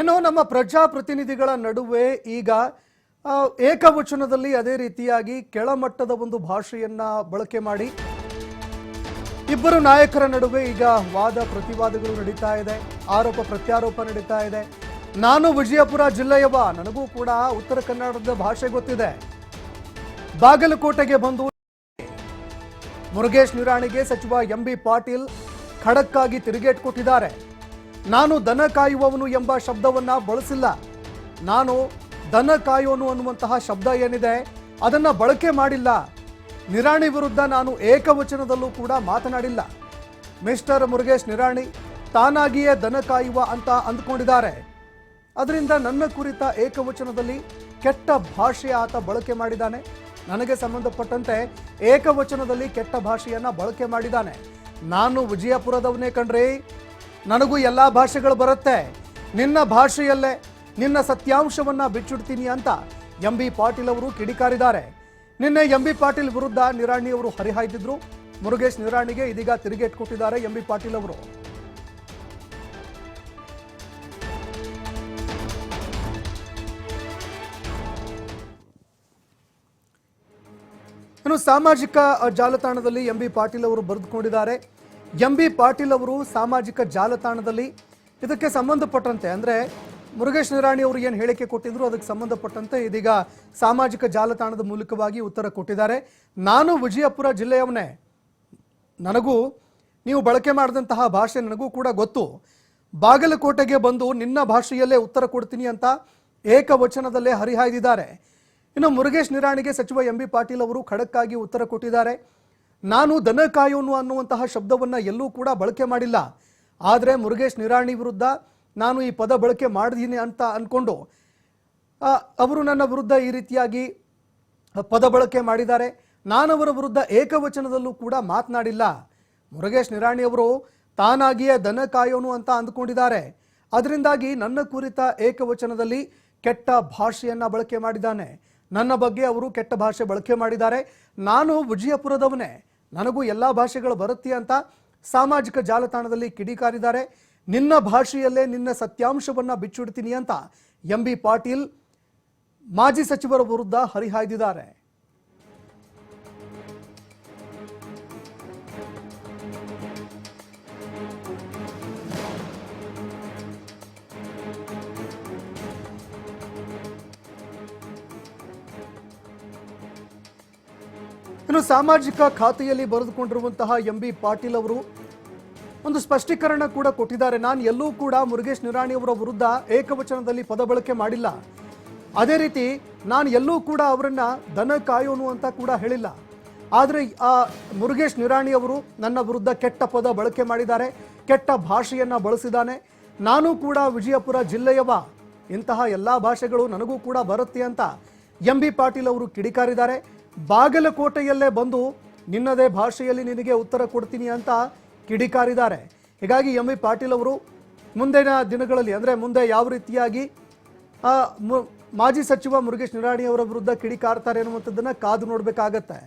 ಇನ್ನು ನಮ್ಮ ಪ್ರಜಾಪ್ರತಿನಿಧಿಗಳ ನಡುವೆ ಈಗ ಏಕವಚನದಲ್ಲಿ ಅದೇ ರೀತಿಯಾಗಿ ಕೆಳಮಟ್ಟದ ಒಂದು ಭಾಷೆಯನ್ನ ಬಳಕೆ ಮಾಡಿ ಇಬ್ಬರು ನಾಯಕರ ನಡುವೆ ಈಗ ವಾದ ಪ್ರತಿವಾದಗಳು ನಡೀತಾ ಇದೆ, ಆರೋಪ ಪ್ರತ್ಯಾರೋಪ ನಡೀತಾ ಇದೆ. ನಾನು ವಿಜಯಪುರ ಜಿಲ್ಲೆಯವ, ನನಗೂ ಕೂಡ ಉತ್ತರ ಕನ್ನಡದ ಭಾಷೆ ಗೊತ್ತಿದೆ. ಬಾಗಲಕೋಟೆಗೆ ಬಂದು ಮುರುಗೇಶ್ ನಿರಾಣಿಗೆ ಸಚಿವ ಎಂ ಬಿ ಪಾಟೀಲ್ ಖಡಕ್ಕಾಗಿ ತಿರುಗೇಟ್ ಕೊಟ್ಟಿದ್ದಾರೆ. ನಾನು ದನ ಕಾಯುವವನು ಎಂಬ ಶಬ್ದವನ್ನು ಬಳಸಿಲ್ಲ. ನಾನು ದನ ಕಾಯೋನು ಅನ್ನುವಂತಹ ಶಬ್ದ ಏನಿದೆ, ಅದನ್ನ ಬಳಕೆ ಮಾಡಿಲ್ಲ. ನಿರಾಣಿ ವಿರುದ್ಧ ನಾನು ಏಕವಚನದಲ್ಲೂ ಕೂಡ ಮಾತನಾಡಿಲ್ಲ. ಮಿಸ್ಟರ್ ಮುರುಗೇಶ್ ನಿರಾಣಿ ತಾನಾಗಿಯೇ ದನ ಕಾಯುವ ಅಂತ ಅಂದ್ಕೊಂಡಿದ್ದಾರೆ. ಅದರಿಂದ ನನ್ನ ಕುರಿತ ಏಕವಚನದಲ್ಲಿ ಕೆಟ್ಟ ಭಾಷೆ ಆತ ಬಳಕೆ ಮಾಡಿದ್ದಾನೆ. ನನಗೆ ಸಂಬಂಧಪಟ್ಟಂತೆ ಏಕವಚನದಲ್ಲಿ ಕೆಟ್ಟ ಭಾಷೆಯನ್ನ ಬಳಕೆ ಮಾಡಿದ್ದಾನೆ. ನಾನು ವಿಜಯಪುರದವನೇ ಕಣ್ರಿ. ನನಗೂ ಎಲ್ಲ ಭಾಷೆಗಳು ಬರುತ್ತೆ. ನಿನ್ನ ಭಾಷೆಯಲ್ಲೇ ನಿನ್ನ ಸತ್ಯಾಂಶವನ್ನ ಬಿಚ್ಚಿಡ್ತೀನಿ ಅಂತ ಎಂ ಬಿ ಪಾಟೀಲ್ ಅವರು ಕಿಡಿಕಾರಿದ್ದಾರೆ. ನಿನ್ನೆ ಎಂ ಬಿ ಪಾಟೀಲ್ ವಿರುದ್ಧ ನಿರಾಣಿ ಅವರು ಹರಿಹಾಯ್ದಿದ್ರು. ಮುರುಗೇಶ್ ನಿರಾಣಿಗೆ ಇದೀಗ ತಿರುಗೇಟ್ ಕೊಟ್ಟಿದ್ದಾರೆ ಎಂ ಬಿ ಪಾಟೀಲ್ ಅವರು. ಇನ್ನು ಸಾಮಾಜಿಕ ಜಾಲತಾಣದಲ್ಲಿ ಎಂ ಬಿ ಪಾಟೀಲ್ ಅವರು ಬರೆದುಕೊಂಡಿದ್ದಾರೆ. ಎಂ ಬಿ ಪಾಟೀಲ್ ಅವರು ಸಾಮಾಜಿಕ ಜಾಲತಾಣದಲ್ಲಿ ಇದಕ್ಕೆ ಸಂಬಂಧಪಟ್ಟಂತೆ, ಅಂದ್ರೆ ಮುರುಗೇಶ್ ನಿರಾಣಿ ಅವರು ಏನು ಹೇಳಿಕೆ ಕೊಟ್ಟಿದ್ರು, ಅದಕ್ಕೆ ಸಂಬಂಧಪಟ್ಟಂತೆ ಇದೀಗ ಸಾಮಾಜಿಕ ಜಾಲತಾಣದ ಮೂಲಕವಾಗಿ ಉತ್ತರ ಕೊಟ್ಟಿದ್ದಾರೆ. ನಾನು ವಿಜಯಪುರ ಜಿಲ್ಲೆಯವನೇ. ನನಗೂ, ನೀವು ಬಳಕೆ ಮಾಡಿದಂತಹ ಭಾಷೆ ನನಗೂ ಕೂಡ ಗೊತ್ತು. ಬಾಗಲಕೋಟೆಗೆ ಬಂದು ನಿನ್ನ ಭಾಷೆಯಲ್ಲೇ ಉತ್ತರ ಕೊಡ್ತೀನಿ ಅಂತ ಏಕವಚನದಲ್ಲೇ ಹರಿಹಾಯ್ದಿದ್ದಾರೆ. ಇನ್ನು ಮುರುಗೇಶ್ ನಿರಾಣಿಗೆ ಸಚಿವ ಎಂ ಬಿ ಪಾಟೀಲ್ ಅವರು ಖಡಕ್ಕಾಗಿ ಉತ್ತರ ಕೊಟ್ಟಿದ್ದಾರೆ. ನಾನು ದನ ಕಾಯೋನು ಅನ್ನುವಂತಹ ಶಬ್ದವನ್ನು ಎಲ್ಲೂ ಕೂಡ ಬಳಕೆ ಮಾಡಿಲ್ಲ. ಆದರೆ ಮುರುಗೇಶ್ ನಿರಾಣಿ ವಿರುದ್ಧ ನಾನು ಈ ಪದ ಬಳಕೆ ಮಾಡಿದ್ದೀನಿ ಅಂತ ಅಂದ್ಕೊಂಡು ಅವರು ನನ್ನ ವಿರುದ್ಧ ಈ ರೀತಿಯಾಗಿ ಪದ ಬಳಕೆ ಮಾಡಿದ್ದಾರೆ. ನಾನವರ ವಿರುದ್ಧ ಏಕವಚನದಲ್ಲೂ ಕೂಡ ಮಾತನಾಡಿಲ್ಲ. ಮುರುಗೇಶ್ ನಿರಾಣಿ ಅವರು ತಾನಾಗಿಯೇ ದನ ಕಾಯೋನು ಅಂತ ಅಂದ್ಕೊಂಡಿದ್ದಾರೆ. ಅದರಿಂದಾಗಿ ನನ್ನ ಕುರಿತ ಏಕವಚನದಲ್ಲಿ ಕೆಟ್ಟ ಭಾಷೆಯನ್ನು ಬಳಕೆ ಮಾಡಿದ್ದಾನೆ. ನನ್ನ ಬಗ್ಗೆ ಅವರು ಕೆಟ್ಟ ಭಾಷೆ ಬಳಕೆ ಮಾಡಿದ್ದಾರೆ. ನಾನು ವಿಜಯಪುರದವನೇ. ನನಗೂ ಎಲ್ಲ ಭಾಷೆಗಳು ಬರುತ್ತೆ ಅಂತ ಸಾಮಾಜಿಕ ಜಾಲತಾಣದಲ್ಲಿ ಕಿಡಿಕಾರಿದ್ದಾರೆ. ನಿನ್ನ ಭಾಷೆಯಲ್ಲೇ ನಿನ್ನ ಸತ್ಯಾಂಶವನ್ನ ಬಿಚ್ಚಿಡ್ತೀನಿ ಅಂತ ಎಂ ಬಿ ಪಾಟೀಲ್ ಮಾಜಿ ಸಚಿವರ ವಿರುದ್ಧ ಹರಿಹಾಯ್ದಿದ್ದಾರೆ. ಇನ್ನು ಸಾಮಾಜಿಕ ಖಾತೆಯಲ್ಲಿ ಬರೆದುಕೊಂಡಿರುವಂತಹ ಎಂ ಬಿ ಪಾಟೀಲ್ ಅವರು ಒಂದು ಸ್ಪಷ್ಟೀಕರಣ ಕೂಡ ಕೊಟ್ಟಿದ್ದಾರೆ. ನಾನು ಎಲ್ಲೂ ಕೂಡ ಮುರುಗೇಶ್ ನಿರಾಣಿ ಅವರ ವಿರುದ್ಧ ಏಕವಚನದಲ್ಲಿ ಪದ ಬಳಕೆ ಮಾಡಿಲ್ಲ. ಅದೇ ರೀತಿ ನಾನು ಎಲ್ಲೂ ಕೂಡ ಅವರನ್ನ ದನ ಕಾಯೋನು ಅಂತ ಕೂಡ ಹೇಳಿಲ್ಲ. ಆದರೆ ಆ ಮುರುಗೇಶ್ ನಿರಾಣಿ ಅವರು ನನ್ನ ವಿರುದ್ಧ ಕೆಟ್ಟ ಪದ ಬಳಕೆ ಮಾಡಿದ್ದಾರೆ. ಕೆಟ್ಟ ಭಾಷೆಯನ್ನ ಬಳಸಿದ್ದಾನೆ. ನಾನು ಕೂಡ ವಿಜಯಪುರ ಜಿಲ್ಲೆಯವ. ಇಂತಹ ಎಲ್ಲ ಭಾಷೆಗಳು ನನಗೂ ಕೂಡ ಬರುತ್ತೆ ಅಂತ ಎಂ ಬಿ ಪಾಟೀಲ್ ಅವರು ಕಿಡಿಕಾರಿದ್ದಾರೆ. ಬಾಗಲಕೋಟೆಯಲ್ಲೇ ಬಂದು ನಿನ್ನದೇ ಭಾಷೆಯಲ್ಲಿ ನಿನಗೆ ಉತ್ತರ ಕೊಡ್ತೀನಿ ಅಂತ ಕಿಡಿಕಾರಿದ್ದಾರೆ. ಹೀಗಾಗಿ ಎಂ ವಿ ಪಾಟೀಲ್ ಅವರು ಮುಂದಿನ ದಿನಗಳಲ್ಲಿ, ಅಂದರೆ ಮುಂದೆ ಯಾವ ರೀತಿಯಾಗಿ ಮಾಜಿ ಸಚಿವ ಮುರುಗೇಶ್ ನಿರಾಣಿ ಅವರ ವಿರುದ್ಧ ಕಿಡಿಕಾರ್ತಾರೆ ಅನ್ನುವಂಥದ್ದನ್ನು ಕಾದು ನೋಡಬೇಕಾಗತ್ತೆ.